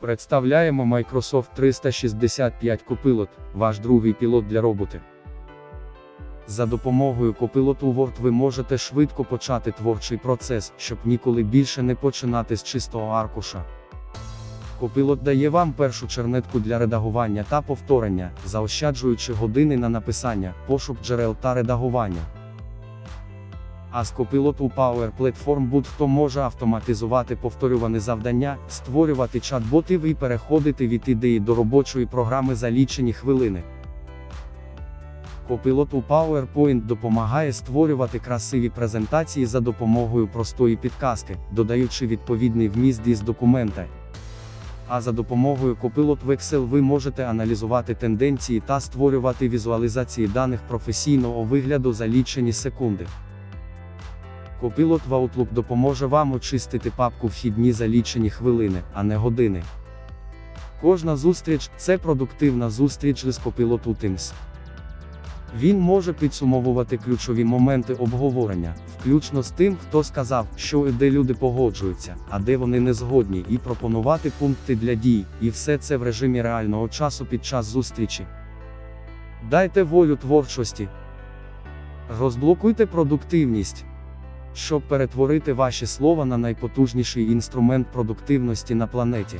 Представляємо Microsoft 365 Copilot, ваш другий пілот для роботи. За допомогою Copilot Word ви можете швидко почати творчий процес, щоб ніколи більше не починати з чистого аркуша. Copilot дає вам першу чернетку для редагування та повторення, заощаджуючи години на написання, пошук джерел та редагування. А з Copilot у Power Platform будь-хто може автоматизувати повторювані завдання, створювати чат-ботів і переходити від ідеї до робочої програми за лічені хвилини. Copilot у PowerPoint допомагає створювати красиві презентації за допомогою простої підказки, додаючи відповідний вміст із документа. А за допомогою Copilot в Excel ви можете аналізувати тенденції та створювати візуалізації даних професійного вигляду за лічені секунди. Copilot в Outlook допоможе вам очистити папку вхідні за лічені хвилини, а не години. Кожна зустріч це продуктивна зустріч з Copilot у Teams. Він може підсумовувати ключові моменти обговорення, включно з тим, хто сказав, що і де люди погоджуються, а де вони не згодні, і пропонувати пункти для дій, і все це в режимі реального часу під час зустрічі. Дайте волю творчості. Розблокуйте продуктивність. Щоб перетворити ваші слова на найпотужніший інструмент продуктивності на планеті.